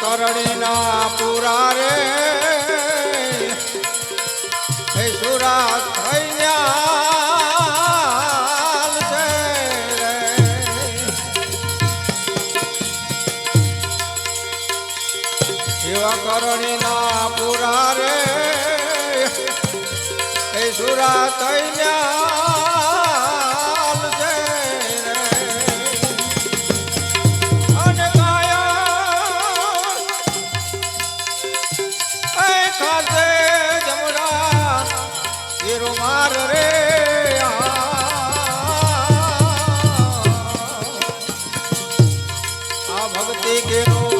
કરણીના પુરા રે હે સુરા રે. એવા કરણીના પુરા રે હે સુરા થઈન્યાલ ભક્તિ કેરો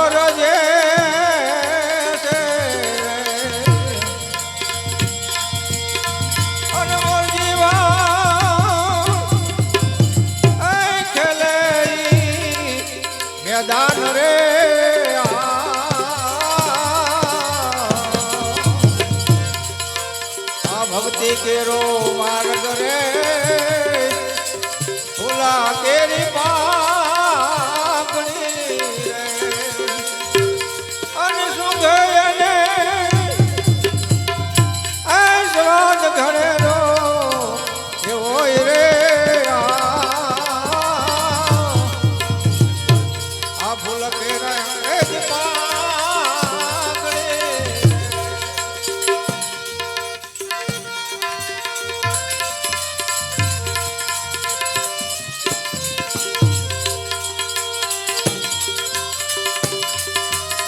મેદાન રે આ. ભક્તિ કેરો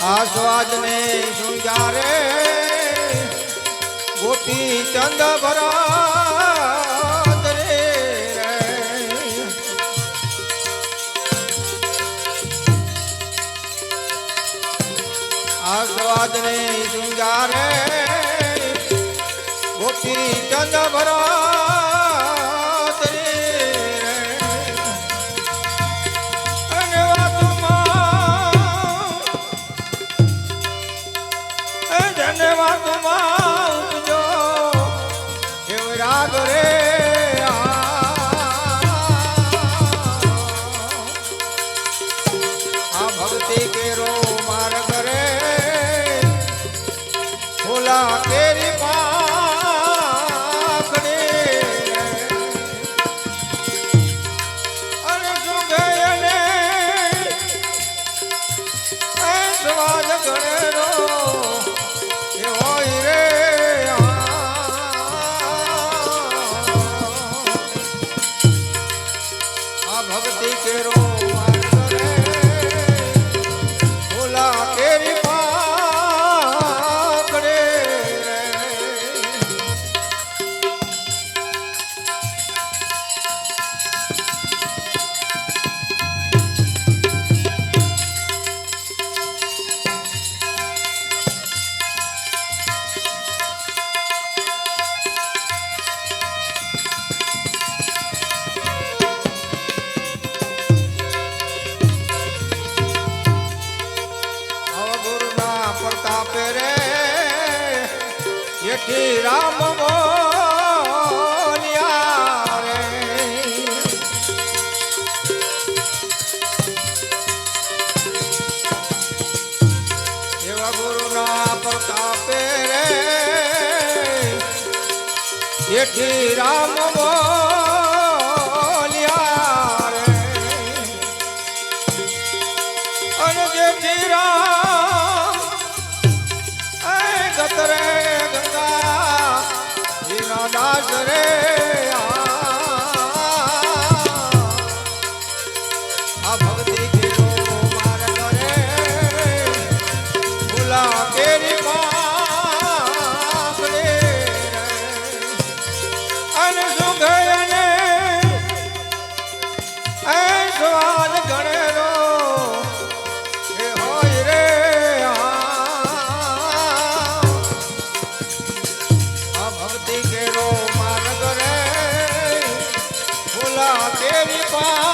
આ સ્વાદને શૃંગારે ગોપી ચંદ ભરા રે રે. આ સ્વાદને શૃંગારે ગોપી ચંદ ભરાત માં ઉપજો એવ રાગ રે આ. ભક્તિ કેરો માર્ગ રે ફૂલા કેરી પાકડે. ભક્તિ કેરો. જેઠી રામ બોલ્યા રે એવા ગુરુના પ્રતાપે રે. જેઠી રામ ભક્તિ ભક્તિ